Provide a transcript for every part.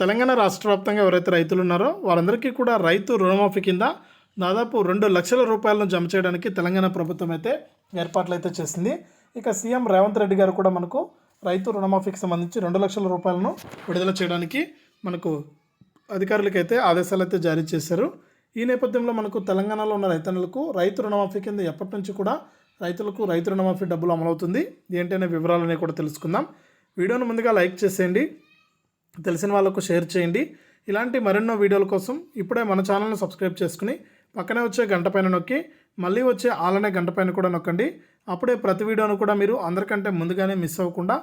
తెలంగాణ రాష్ట్ర వ్యాప్తంగా ఎవరైతే రైతులు ఉన్నారో వారందరికీ కూడా రైతు రుణమాఫీ కింద దాదాపు రెండు లక్షల రూపాయలను జమ చేయడానికి తెలంగాణ ప్రభుత్వం అయితే ఏర్పాట్లు అయితే చేసింది. ఇక సీఎం రేవంత్ రెడ్డి గారు కూడా మనకు రైతు రుణమాఫీకి సంబంధించి రెండు లక్షల రూపాయలను విడుదల చేయడానికి మనకు అధికారులకైతే ఆదేశాలు అయితే జారీ చేశారు. ఈ నేపథ్యంలో మనకు తెలంగాణలో ఉన్న రైతన్నులకు రైతు రుణమాఫీ కింద ఎప్పటి నుంచి కూడా రైతులకు రైతు రుణమాఫీ డబ్బులు అమలవుతుంది. ఏంటనే వివరాలని కూడా తెలుసుకుందాం. వీడియోను ముందుగా లైక్ చేసేయండి. తెలిసిన వాళ్ళకు షేర్ చేయండి. ఇలాంటి మరెన్నో వీడియోల కోసం ఇప్పుడే మన ఛానల్ని సబ్స్క్రైబ్ చేసుకుని పక్కనే వచ్చే గంట పైన నొక్కి మళ్ళీ వచ్చే ఆలనే గంట పైన కూడా నొక్కండి. అప్పుడే ప్రతి వీడియోను కూడా మీరు అందరికంటే ముందుగానే మిస్ అవ్వకుండా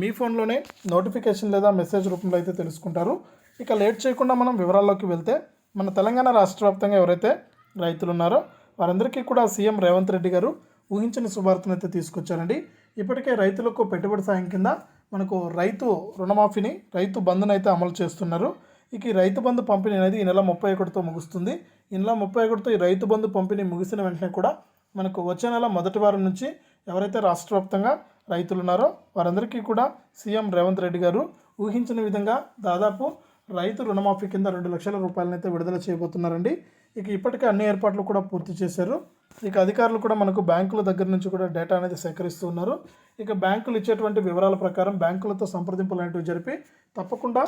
మీ ఫోన్లోనే నోటిఫికేషన్ లేదా మెసేజ్ రూపంలో అయితే తెలుసుకుంటారు. ఇక లేట్ చేయకుండా మనం వివరాల్లోకి వెళ్తే మన తెలంగాణ రాష్ట్ర వ్యాప్తంగా ఎవరైతే రైతులు ఉన్నారో వారందరికీ కూడా సీఎం రేవంత్ రెడ్డి గారు ఊహించని శుభార్తను అయితే తీసుకొచ్చారండి. ఇప్పటికే రైతులకు పెట్టుబడి సాయం కింద మనకు రైతు రుణమాఫీని రైతు బంధుని అయితే అమలు చేస్తున్నారు. ఇక ఈ రైతు బంధు పంపిణీ అనేది ఈ నెల ముప్పై ఒకటితో ముగుస్తుంది. ఈ నెల ముప్పై ఒకటితో ఈ రైతు బంధు పంపిణీ ముగిసిన వెంటనే కూడా మనకు వచ్చే నెల మొదటి వారం నుంచి ఎవరైతే రాష్ట్ర వ్యాప్తంగా రైతులు ఉన్నారో వారందరికీ కూడా సీఎం రేవంత్ రెడ్డి గారు ఊహించిన విధంగా దాదాపు రైతు రుణమాఫీ కింద రెండు లక్షల రూపాయలను అయితే విడుదల చేయబోతున్నారండి. ఇక ఇప్పటికే అన్ని ఏర్పాట్లు కూడా పూర్తి చేశారు. ఇక అధికారులు కూడా మనకు బ్యాంకుల దగ్గర నుంచి కూడా డేటా అనేది సేకరిస్తూ ఉన్నారు. ఇక బ్యాంకులు ఇచ్చేటువంటి వివరాల ప్రకారం బ్యాంకులతో సంప్రదింపులు లాంటివి జరిపి తప్పకుండా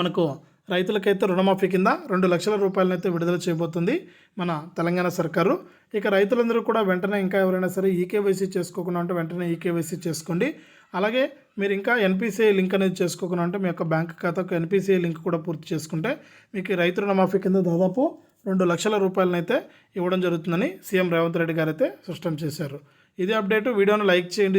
మనకు రైతులకైతే రుణమాఫీ కింద రెండు లక్షల రూపాయలను అయితే విడుదల చేయబోతుంది మన తెలంగాణ సర్కారు. ఇక రైతులందరూ కూడా వెంటనే ఇంకా ఎవరైనా సరే ఈకేవైసీ చేసుకోకుండా ఉంటే వెంటనే ఈకేవైసీ చేసుకోండి. అలాగే మీరు ఇంకా ఎన్పిసిఐ లింక్ అనేది చేసుకోకుండా ఉంటే మీ యొక్క బ్యాంక్ ఖాతాకు ఎన్పిసిఐ లింక్ కూడా పూర్తి చేసుకుంటే మీకు రైతు రుణమాఫీ కింద దాదాపు రెండు లక్షల రూపాయలనైతే ఇవ్వడం జరుగుతుందని సీఎం రేవంత్ రెడ్డి గారు అయితే స్పష్టం చేశారు. ఇదే అప్డేట్ వీడియోను లైక్ చేయండి.